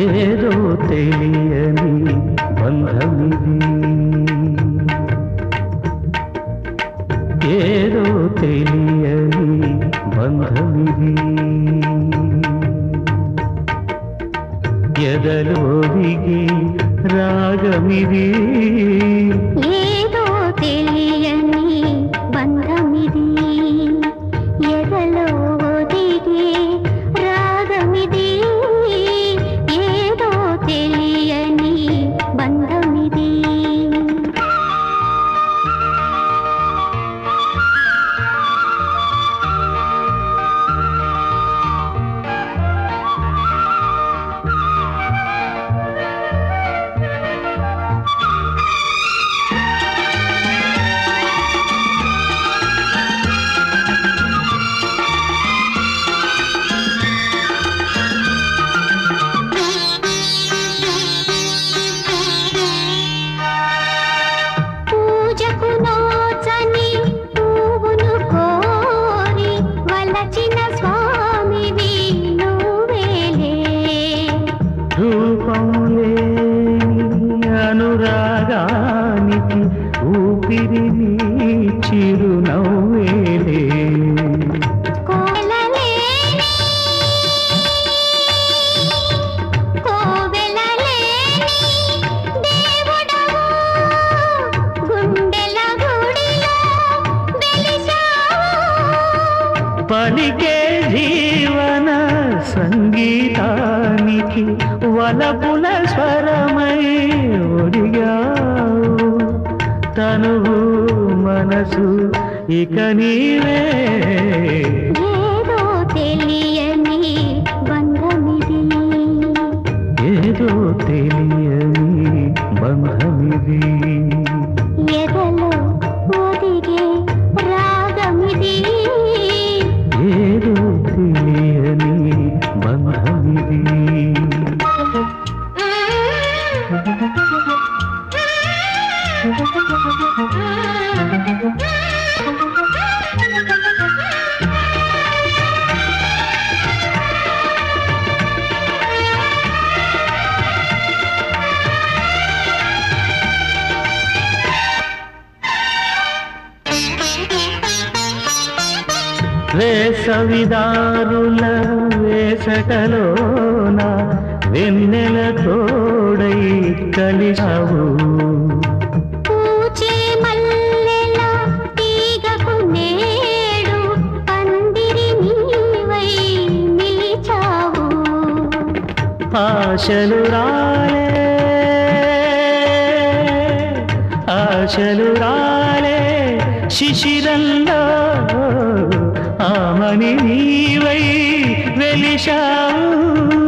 ఏదో తెలియని బంధమిది. ఏదో తెలియని బంధమిది. ఎదలో దిగి రాగమిది. ఏదో తెలియని అనురాగానికి ఊపిరి నీ చిరునవ్వేలే పలికే జీవన సంగీతానికి వలపుల స్వరమై ఒడిగావు. తనువు మనసు ఇక నీవే. ఏదో తెలియని బంధమిది. ఏదో తెలియని బంధమిది. వేసవిదారుల వేసటలోన వెన్నెల తోడై కలిసావు. ఆశలు రాలే ఆశలు రాలే శిశిరంలో ఆమని నీవై వెలిశావు.